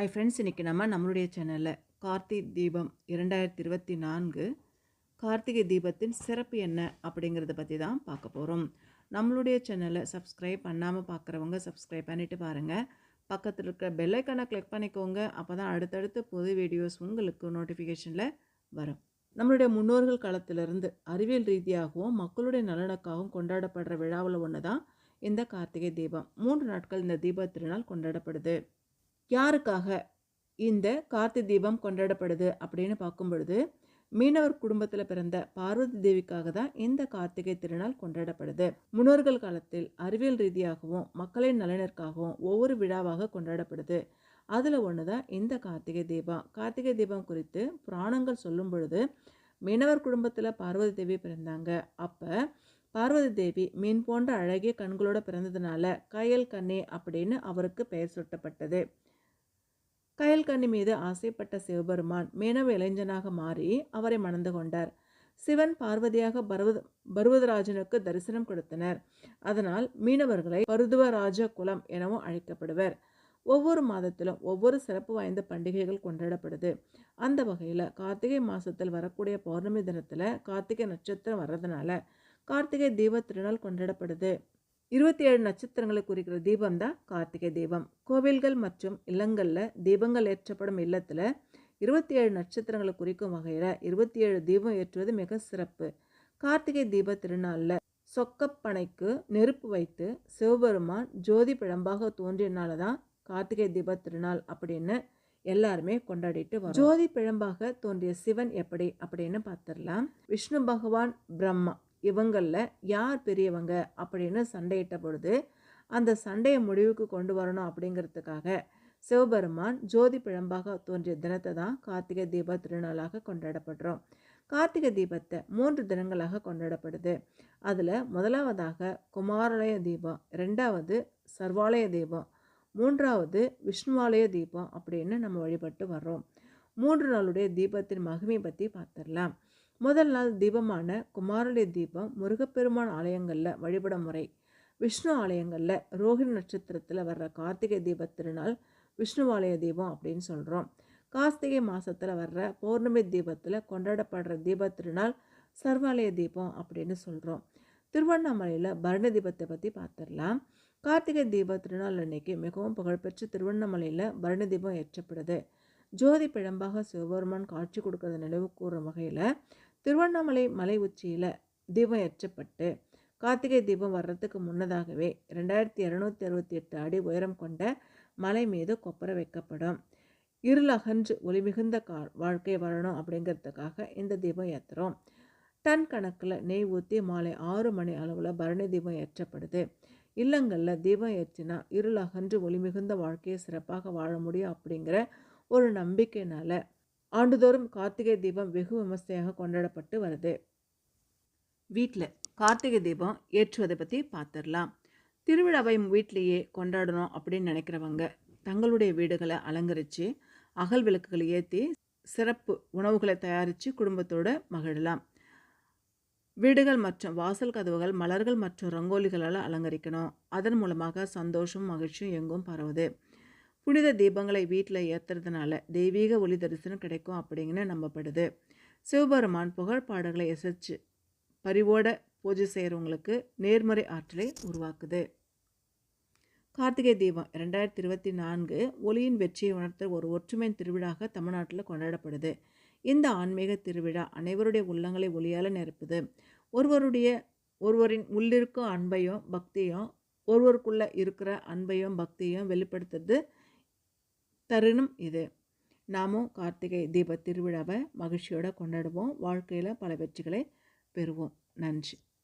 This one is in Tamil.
ஐ ஃப்ரெண்ட்ஸ் இன்றைக்கி நம்ம நம்மளுடைய சேனலில் கார்த்திக் தீபம் இரண்டாயிரத்தி இருபத்தி நான்கு கார்த்திகை தீபத்தின் சிறப்பு என்ன அப்படிங்கிறத பற்றி தான் பார்க்க போகிறோம் நம்மளுடைய சேனலை சப்ஸ்கிரைப் பண்ணாமல் பார்க்குறவங்க சப்ஸ்கிரைப் பண்ணிவிட்டு பாருங்கள் பக்கத்தில் இருக்கிற பெல்லைக்கானை கிளிக் பண்ணிக்கோங்க. அப்போ தான் அடுத்தடுத்து புது வீடியோஸ் உங்களுக்கு நோட்டிஃபிகேஷனில் வரும். நம்மளுடைய முன்னோர்கள் காலத்திலிருந்து அறிவியல் ரீதியாகவும் மக்களுடைய நலனுக்காகவும் கொண்டாடப்படுற விழாவில் ஒன்று தான் இந்த கார்த்திகை தீபம். மூன்று நாட்கள் இந்த தீப திருநாள் கொண்டாடப்படுது. யாருக்காக இந்த கார்த்திகை தீபம் கொண்டாடப்படுது அப்படின்னு பார்க்கும் பொழுது மீனவர் குடும்பத்தில் பிறந்த பார்வதி தேவிக்காக தான் இந்த கார்த்திகை திருநாள் கொண்டாடப்படுது. முன்னோர்கள் காலத்தில் அறிவியல் ரீதியாகவும் மக்களின் நலனிற்காகவும் ஒவ்வொரு விழாவாக கொண்டாடப்படுது. அதில் ஒன்று தான் இந்த கார்த்திகை தீபம். கார்த்திகை தீபம் குறித்து புராணங்கள் சொல்லும் பொழுது மீனவர் குடும்பத்தில் பார்வதி தேவி பிறந்தாங்க. அப்போ பார்வதி தேவி மீன் போன்ற அழகிய கண்களோடு பிறந்ததுனால கயல் கண்ணே அப்படின்னு அவருக்கு பெயர் சூட்டப்பட்டது. கயல்கண்ணி மீது ஆசைப்பட்ட சிவபெருமான் மீனவ இளைஞனாக மாறி அவரை மணந்து கொண்டார். சிவன் பார்வதியாக பர்வத பருவதராஜனுக்கு தரிசனம் கொடுத்தனர். அதனால் மீனவர்களை பருதுவராஜ குலம் எனவும் அழைக்கப்படுவர். ஒவ்வொரு மாதத்திலும் ஒவ்வொரு சிறப்பு வாய்ந்த பண்டிகைகள் கொண்டாடப்படுது. அந்த வகையில் கார்த்திகை மாதத்தில் வரக்கூடிய பௌர்ணமி தினத்தில் கார்த்திகை நட்சத்திரம் வர்றதுனால கார்த்திகை தீப திருநாள் கொண்டாடப்படுது. இருபத்தி ஏழு நட்சத்திரங்களை குறிக்கிற தீபம் தான் கார்த்திகை தீபம். கோவில்கள் மற்றும் இல்லங்களில் தீபங்கள் ஏற்றப்படும் இல்லத்தில் இருபத்தி ஏழு நட்சத்திரங்களை குறிக்கும் வகையில் இருபத்தி ஏழு தீபம் ஏற்றுவது மிக சிறப்பு. கார்த்திகை தீப திருநாளில் சொக்கப்பனைக்கு நெருப்பு வைத்து சிவபெருமான் ஜோதி பிழம்பாக தோன்றியனால தான் கார்த்திகை தீப திருநாள் அப்படின்னு எல்லாருமே கொண்டாடிட்டு வரோம் ஜோதி பிழம்பாக தோன்றிய சிவன் எப்படி அப்படின்னு பார்த்துடலாம். விஷ்ணு பகவான் பிரம்மா. இவங்களில் யார் பெரியவங்க அப்படின்னு சண்டையிட்ட பொழுது அந்த சண்டையை முடிவுக்கு கொண்டு வரணும் அப்படிங்கிறதுக்காக சிவபெருமான் ஜோதி பிழம்பாக தோன்றிய தினத்தை தான் கார்த்திகை தீப திருநாளாக கொண்டாடப்படுறோம். கார்த்திகை தீபத்தை மூன்று தினங்களாக கொண்டாடப்படுது. அதில் முதலாவதாக குமாரலய தீபம் ரெண்டாவது சர்வாலய தீபம் மூன்றாவது விஷ்ணுவாலய தீபம் அப்படின்னு நம்ம வழிபட்டு வர்றோம். மூன்று நாளுடைய தீபத்தின் மகிமை பற்றி பார்த்துடலாம் முதல் நாள் தீபமான குமாரளி தீபம் முருகப்பெருமான் ஆலயங்களில் வழிபட முறை. விஷ்ணு ஆலயங்களில் ரோஹிணி நட்சத்திரத்தில் வர்ற கார்த்திகை தீப திருநாள் விஷ்ணுவாலய தீபம் அப்படின்னு சொல்கிறோம் கார்த்திகை மாதத்தில் வர்ற பௌர்ணமி தீபத்தில் கொண்டாடப்படுற தீப திருநாள் சர்வாலய தீபம் அப்படின்னு சொல்கிறோம் திருவண்ணாமலையில் பரண தீபத்தை பற்றி பார்த்துடலாம் கார்த்திகை தீப திருநாள் அன்னைக்கு மிகவும் புகழ்பெற்ற திருவண்ணாமலையில் பரண தீபம் ஏற்றப்படுது. ஜோதி பிழம்பாக சிவபெருமான் காட்சி கொடுக்கறத நினைவு கூறும் வகையில் திருவண்ணாமலை மலை உச்சியில் தீபம் ஏற்றப்பட்டு கார்த்திகை தீபம் வர்றதுக்கு முன்னதாகவே ரெண்டாயிரத்தி இரநூத்தி அறுபத்தி எட்டு அடி உயரம் கொண்ட மலை மீது கொப்பரை வைக்கப்படும். இருள் அகன்று ஒளி மிகுந்த கா வாழ்க்கை வரணும் அப்படிங்கிறதுக்காக இந்த தீபம் ஏற்றுறோம் டன் கணக்கில் நெய் ஊற்றி மாலை ஆறு மணி அளவில் பரணி தீபம் ஏற்றப்படுது. இல்லங்களில் தீபம் ஏற்றினா இருள் அகன்று ஒளி மிகுந்த வாழ்க்கையை சிறப்பாக வாழ முடியும் அப்படிங்கிற ஒரு நம்பிக்கையினால் ஆண்டுதோறும் கார்த்திகை தீபம் வெகு விமர்சையாக கொண்டாடப்பட்டு வருது. வீட்டில் கார்த்திகை தீபம் ஏற்றுவதை பற்றி பார்த்துடலாம் திருவிழாவை வீட்டிலேயே கொண்டாடணும் அப்படின்னு நினைக்கிறவங்க தங்களுடைய வீடுகளை அலங்கரித்து அகல் விளக்குகளை ஏற்றி சிறப்பு உணவுகளை தயாரித்து குடும்பத்தோடு மகிழலாம். வீடுகள் மற்றும் வாசல் கதவுகள் மலர்கள் மற்றும் ரங்கோலிகளால் அலங்கரிக்கணும். அதன் மூலமாக சந்தோஷம் மகிழ்ச்சியும் எங்கும் பரவுது. புனித தீபங்களை வீட்டில் ஏற்றுறதுனால தெய்வீக ஒளி தரிசனம் கிடைக்கும் அப்படிங்கன்னு நம்பப்படுது. சிவபெருமான் புகழ் பாடல்களை எசைச்சு பரிவோட பூஜை செய்கிறவங்களுக்கு நேர்மறை ஆற்றலை உருவாக்குது. கார்த்திகை தீபம் ரெண்டாயிரத்தி இருபத்தி நான்கு ஒளியின் வெற்றியை உணர்த்த ஒரு ஒற்றுமை திருவிழாக தமிழ்நாட்டில் கொண்டாடப்படுது. இந்த ஆன்மீக திருவிழா அனைவருடைய உள்ளங்களை ஒளியால் நிரப்புது. ஒருவருடைய ஒருவரின் உள்ளிருக்கும் அன்பையும் பக்தியும் ஒருவருக்குள்ளே இருக்கிற அன்பையும் பக்தியும் வெளிப்படுத்துறது தருணம் இது. நாமும் கார்த்திகை தீப திருவிழாவை மகிழ்ச்சியோடு கொண்டாடுவோம். வாழ்க்கையில் பல வெற்றிகளை பெறுவோம். நன்றி.